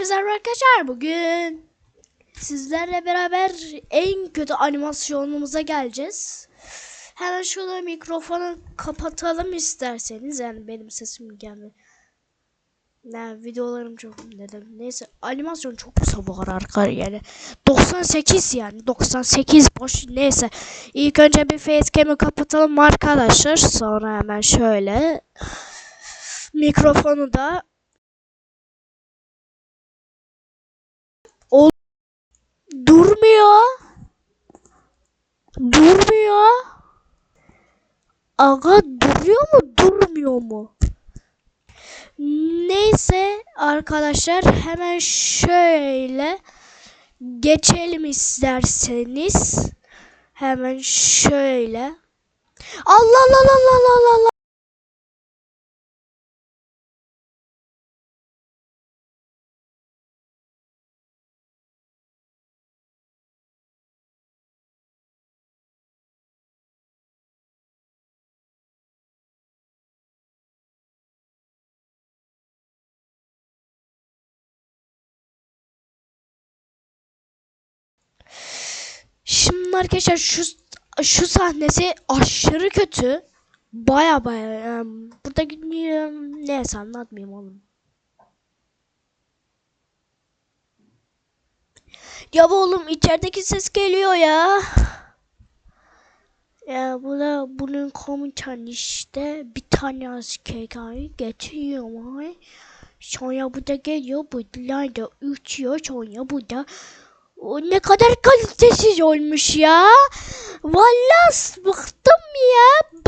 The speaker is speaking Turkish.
Merhaba arkadaşlar bugün sizlerle beraber en kötü animasyonumuza geleceğiz. Hemen şurada mikrofonu kapatalım isterseniz yani benim sesim gelme. Ne videolarım çok dedim. Neyse animasyon çok kadar arkadaşlar yani 98 yani 98 boş neyse. İlk önce bir facecam'i kapatalım arkadaşlar. Sonra hemen şöyle mikrofonu da Durmuyor. Durmuyor. Aga duruyor mu durmuyor mu? Neyse arkadaşlar hemen şöyle geçelim isterseniz. Hemen şöyle. Allah Allah Allah Allah Allah Şimdi arkadaşlar şu şu sahnesi aşırı kötü. Baya baya yani burada gitmiyorum. Neyse anlatmayayım oğlum. Ya oğlum içerideki ses geliyor ya. Ya bu da bunun komutan işte bir tane asker getiriyor. Sonra bu da geliyor bunlar da uçuyor sonra bu da o ne kadar kalitesiz olmuş ya. Vallahi bıktım ya.